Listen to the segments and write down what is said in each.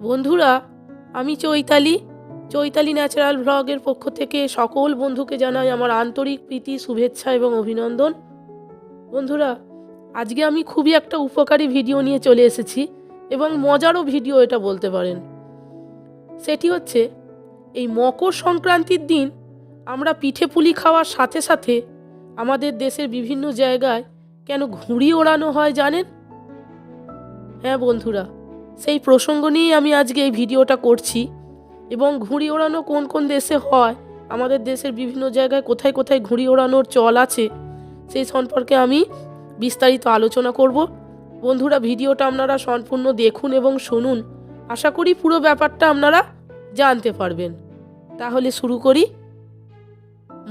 বন্ধুরা, আমি চৈতালি। চৈতালি ন্যাচারাল ভ্লগের পক্ষ থেকে সকল বন্ধুকে জানাই আমার আন্তরিক প্রীতি, শুভেচ্ছা এবং অভিনন্দন। বন্ধুরা, আজকে আমি খুবই একটা উপকারী ভিডিও নিয়ে চলে এসেছি এবং মজারও ভিডিও এটা বলতে পারেন। সেটি হচ্ছে, এই মকর সংক্রান্তির দিন আমরা পিঠে পুলি খাওয়ার সাথে সাথে আমাদের দেশের বিভিন্ন জায়গায় কেন ঘুড়ি ওড়ানো হয় জানেন? হ্যাঁ বন্ধুরা সেই প্রসঙ্গ নিয়েই আমি আজকে এই ভিডিওটা করছি। এবং ঘুড়ি ওড়ানো কোন কোন দেশে হয়, আমাদের দেশের বিভিন্ন জায়গায় কোথায় কোথায় ঘুড়ি ওড়ানোর চল আছে, সেই সম্পর্কে আমি বিস্তারিত আলোচনা করব। বন্ধুরা, ভিডিওটা আপনারা সম্পূর্ণ দেখুন এবং শুনুন। আশা করি পুরো ব্যাপারটা আপনারা জানতে পারবেন। তাহলে শুরু করি।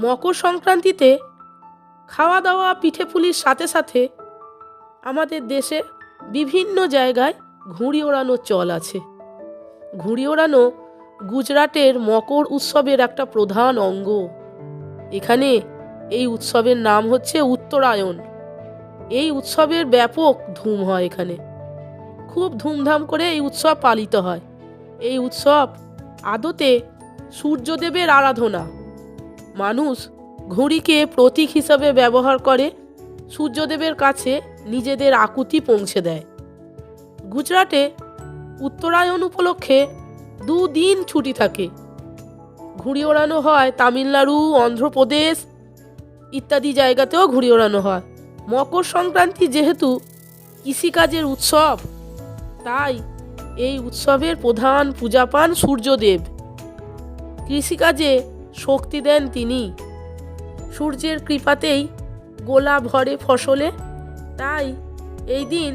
মকর সংক্রান্তিতে খাওয়া দাওয়া পিঠে পুলির সাথে সাথে আমাদের দেশে বিভিন্ন জায়গায় ঘুড়ি ওড়ানোর চল আছে। ঘুড়ি ওড়ানো গুজরাটের মকর উৎসবের একটা প্রধান অঙ্গ। এখানে এই উৎসবের নাম হচ্ছে উত্তরায়ণ। এই উৎসবের ব্যাপক ধুম হয় এখানে। খুব ধুমধাম করে এই উৎসব পালিত হয়। এই উৎসব আদতে সূর্যদেবের আরাধনা। মানুষ ঘুড়িকে প্রতীক হিসাবে ব্যবহার করে সূর্যদেবের কাছে নিজেদের আকুতি পৌঁছে দেয়। গুজরাটে উত্তরায়ণ উপলক্ষে দুদিন ছুটি থাকে। ঘুড়ি ওড়ানো হয় তামিলনাড়ু, অন্ধ্রপ্রদেশ ইত্যাদি জায়গাতেও ঘুড়ি ওড়ানো হয়। মকর সংক্রান্তি যেহেতু কৃষিকাজের উৎসব, তাই এই উৎসবের প্রধান পূজা পান সূর্যদেব। কৃষিকাজে শক্তি দেন তিনি। সূর্যের কৃপাতেই গোলা ভরে ফসলে, তাই এই দিন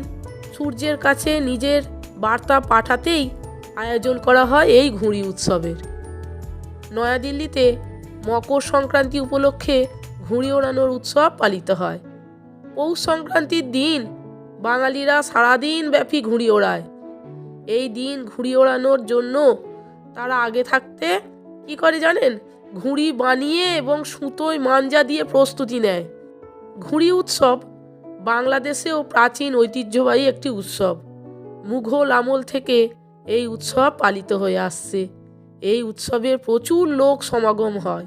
সূর্যের কাছে নিজের বার্তা পাঠাতেই আয়োজন করা হয় এই ঘুড়ি উৎসবের। নয়াদিল্লিতে মকর সংক্রান্তি উপলক্ষে ঘুড়ি ওড়ানোর উৎসব পালিত হয়। পৌষ সংক্রান্তির দিন বাঙালিরা সারাদিন ব্যাপী ঘুড়ি ওড়ায়। এই দিন ঘুড়ি ওড়ানোর জন্য তারা আগে থাকতে কি করে জানেন? ঘুড়ি বানিয়ে এবং সুতোয় মাঞ্জা দিয়ে প্রস্তুতি নেয়। ঘুড়ি উৎসব বাংলাদেশেও প্রাচীন ঐতিহ্যবাহী একটি উৎসব। মুঘল আমল থেকে এই উৎসব পালিত হয়ে আসছে। এই উৎসবে প্রচুর লোক সমাগম হয়।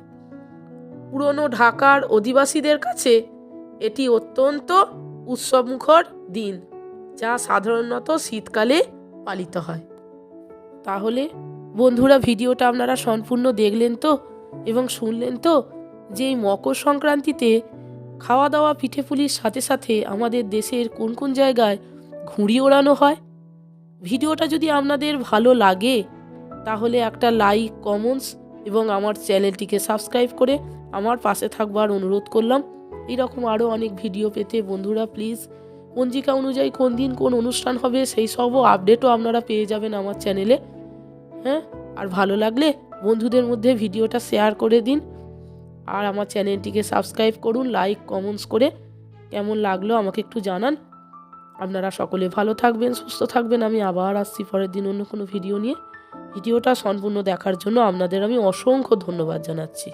পুরনো ঢাকার অধিবাসীদের কাছে এটি অত্যন্ত উৎসবমুখর দিন, যা সাধারণত শীতকালে পালিত হয়। তাহলে, বন্ধুরা, ভিডিওটা আপনারা সম্পূর্ণ দেখলেন তো এবং শুনলেন তো যে এই মকর সংক্রান্তিতে খাওয়া দাওয়া পিঠে পুলির সাথে সাথে আমাদের দেশের কোন কোন জায়গায় ঘুড়ি ওড়ানো হয়? ভিডিওটা যদি আপনাদের ভালো লাগে, তাহলে একটা লাইক কমেন্টস এবং আমার চ্যানেলটিকে সাবস্ক্রাইব করে আমার পাশে থাকবার অনুরোধ করলাম। এইরকম আরও অনেক ভিডিও পেতে বন্ধুরা প্লিজ পঞ্জিকা অনুযায়ী কোন দিন কোন অনুষ্ঠান হবে সেই সবও আপডেটও আপনারা পেয়ে যাবেন আমার চ্যানেলে। হ্যাঁ? আর ভালো লাগলে বন্ধুদের মধ্যে ভিডিওটা শেয়ার করে দিন। আর আমার চ্যানেলটিকে সাবস্ক্রাইব করুন লাইক কমেন্টস করে কেমন লাগল আমাকে একটু জানান। আপনারা সকলে ভালো থাকবেন, সুস্থ থাকবেন। আমি আবার আসছি পরের দিন অন্য কোনো ভিডিও নিয়ে। ভিডিওটা সম্পূর্ণ দেখার জন্য আপনাদের আমি অসংখ্য ধন্যবাদ জানাচ্ছি।